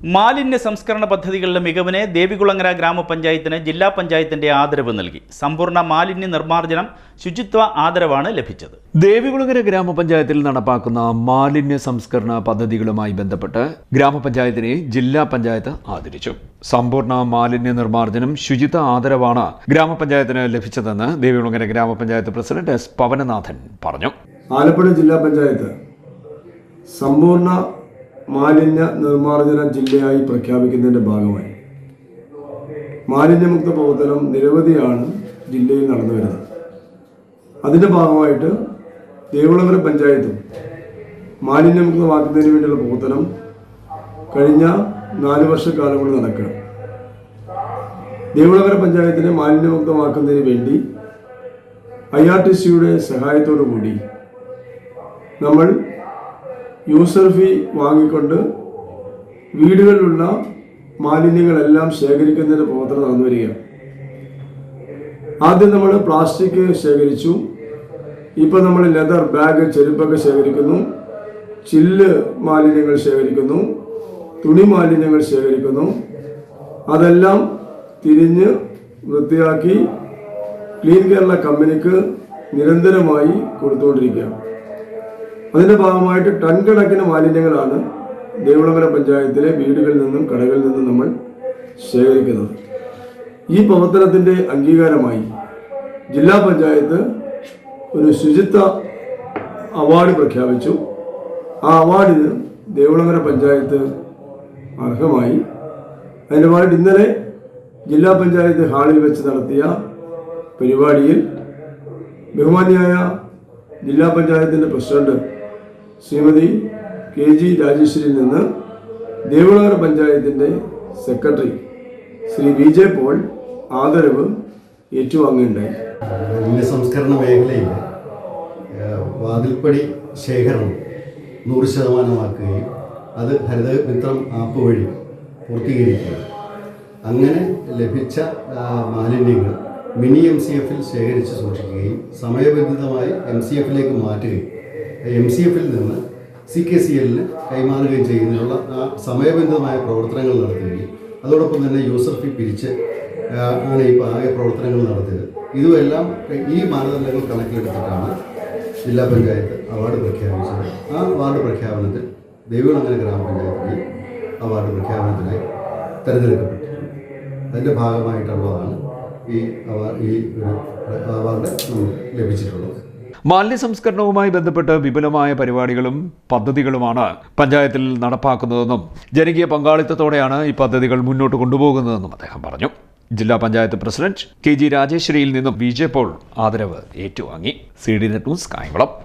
മാലിന്യ സംസ്കരണ പദ്ധതികളുടെ മികവിന് ദേവികുളങ്ങര ഗ്രാമപഞ്ചായത്തിന് ജില്ലാ പഞ്ചായത്തിന്റെ ആദരവ് നൽകി. സമ്പൂർണ മാലിന്യ നിർമ്മാർജനം ശുചിത്വ ആദരവാണ് ലഭിച്ചത്. ദേവികുളങ്ങര ഗ്രാമപഞ്ചായത്തിൽ നടപ്പാക്കുന്ന മാലിന്യ സംസ്കരണ പദ്ധതികളുമായി ബന്ധപ്പെട്ട് ഗ്രാമപഞ്ചായത്തിനെ ജില്ലാ പഞ്ചായത്ത് ആദരിച്ചു. സമ്പൂർണ മാലിന്യ നിർമ്മാർജനം ശുചിത്വ ആദരവാണ് ഗ്രാമപഞ്ചായത്തിന് ലഭിച്ചതെന്ന് ദേവികുളങ്ങര ഗ്രാമപഞ്ചായത്ത് പ്രസിഡന്റ് എസ് പവനനാഥൻ പറഞ്ഞു. ആലപ്പുഴ ജില്ലാ പഞ്ചായത്ത് സമ്പൂർണ മാലിന്യ നിർമ്മാർജന ജില്ലയായി പ്രഖ്യാപിക്കുന്നതിന്റെ ഭാഗമായി. മാലിന്യമുക്ത പ്രവർത്തനം നിരവധിയാണ് ജില്ലയിൽ നടന്നു വരുന്നത്. അതിന്റെ ഭാഗമായിട്ട് ദേവികുളങ്ങര പഞ്ചായത്തും മാലിന്യമുക്തമാക്കുന്നതിന് വേണ്ടിയുള്ള പ്രവർത്തനം കഴിഞ്ഞ നാല് വർഷക്കാലം കൊണ്ട് നടക്കണം ദേവികുളങ്ങര പഞ്ചായത്തിനെ മാലിന്യമുക്തമാക്കുന്നതിന് വേണ്ടി ഐ ആർ ടി സിയുടെ സഹായത്തോടു കൂടി നമ്മൾ യൂസർ ഫീ വാങ്ങിക്കൊണ്ട് വീടുകളിലുള്ള മാലിന്യങ്ങളെല്ലാം ശേഖരിക്കുന്നതിന്റെ പ്രവർത്തനം നടന്നു വരികയാണ്. ആദ്യം നമ്മൾ പ്ലാസ്റ്റിക് ശേഖരിച്ചു. ഇപ്പോൾ നമ്മൾ ലെതർ ബാഗ് ചെരുപ്പൊക്കെ ശേഖരിക്കുന്നു. ചില്ല് മാലിന്യങ്ങൾ ശേഖരിക്കുന്നു. തുണി മാലിന്യങ്ങൾ ശേഖരിക്കുന്നു. അതെല്ലാം തിരിഞ്ഞ് വൃത്തിയാക്കി ക്ലീൻ കേരള കമ്പനിക്ക് നിരന്തരമായി കൊടുത്തുകൊണ്ടിരിക്കുകയാണ്. അതിന്റെ ഭാഗമായിട്ട് ടൺ കണക്കിന് മാലിന്യങ്ങളാണ് ദേവിളങ്ങര പഞ്ചായത്തിലെ വീടുകളിൽ നിന്നും കടകളിൽ നിന്നും നമ്മൾ ശേഖരിക്കുന്നത്. ഈ പ്രവർത്തനത്തിന്റെ അംഗീകാരമായി ജില്ലാ പഞ്ചായത്ത് ഒരു ശുചിത്വ അവാർഡ് പ്രഖ്യാപിച്ചു. ആ അവാർഡിന് ദേവിളങ്ങര പഞ്ചായത്ത് അർഹമായി. അതിന്റെ ഭാഗമായിട്ട് ഇന്നലെ ജില്ലാ പഞ്ചായത്ത് ഹാളിൽ വെച്ച് നടത്തിയ പരിപാടിയിൽ ബഹുമാനിയായ ജില്ലാ പഞ്ചായത്തിന്റെ പ്രസിഡന്റ് ശ്രീമതി കെ ജി രാജേശ്വരിയിൽ നിന്ന് ദേവിളകര പഞ്ചായത്തിന്റെ secretary Shri V J Paul ആദരവ് ഏറ്റുവാങ്ങുകയുണ്ടായി. സംസ്കരണ മേഖലയിൽ വാതിൽപ്പടി ശേഖരണം നൂറ് ശതമാനമാക്കുകയും അത് ഹരിത മിത്രം ആപ്പ് വഴി പൂർത്തീകരിക്കുക അങ്ങനെ ലഭിച്ച മാലിന്യങ്ങൾ മിനി എം സി എഫിൽ ശേഖരിച്ച് സൂക്ഷിക്കുകയും സമയബന്ധിതമായി എം സി എഫിലേക്ക് മാറ്റുകയും എം സി എഫിൽ നിന്ന് സി കെ സി എല്ലിന് കൈമാറുകയും ചെയ്യുന്നതിനുള്ള സമയബന്ധിതമായ പ്രവർത്തനങ്ങൾ നടത്തുകയും അതോടൊപ്പം തന്നെ യൂസർ ഫീ പിരിച്ച് ആണ് ഇപ്പോൾ ആകെ പ്രവർത്തനങ്ങൾ നടത്തിയത്. ഇതുമെല്ലാം ഈ മാനദണ്ഡങ്ങൾ കണക്കിലെടുത്തിട്ടാണ് ജില്ലാ പഞ്ചായത്ത് അവാർഡ് പ്രഖ്യാപിച്ചത്. ആ അവാർഡ് പ്രഖ്യാപനത്തിൽ ദേവികുളങ്ങര ഗ്രാമപഞ്ചായത്തിന് അവാർഡ് പ്രഖ്യാപനത്തിനായി തിരഞ്ഞെടുക്കപ്പെട്ടിട്ടുണ്ട്. അതിന്റെ ഭാഗമായിട്ടുള്ളതാണ് ഈ അവാർഡ് ഈ അവാർഡ് നമുക്ക് ലഭിച്ചിട്ടുള്ളത്. മാലിന്യ സംസ്കരണവുമായി ബന്ധപ്പെട്ട് വിപുലമായ പരിപാടികളും പദ്ധതികളുമാണ് പഞ്ചായത്തിൽ നടപ്പാക്കുന്നതെന്നും ജനകീയ പങ്കാളിത്തത്തോടെയാണ് ഈ പദ്ധതികൾ മുന്നോട്ട് കൊണ്ടുപോകുന്നതെന്നും അദ്ദേഹം പറഞ്ഞു. ജില്ലാ പഞ്ചായത്ത് പ്രസിഡന്റ് കെ ജി രാജേശ്വരിയിൽ നിന്നും ബി ജെ പോൾ ആദരവ് ഏറ്റുവാങ്ങി. C D net news Kayamkulam.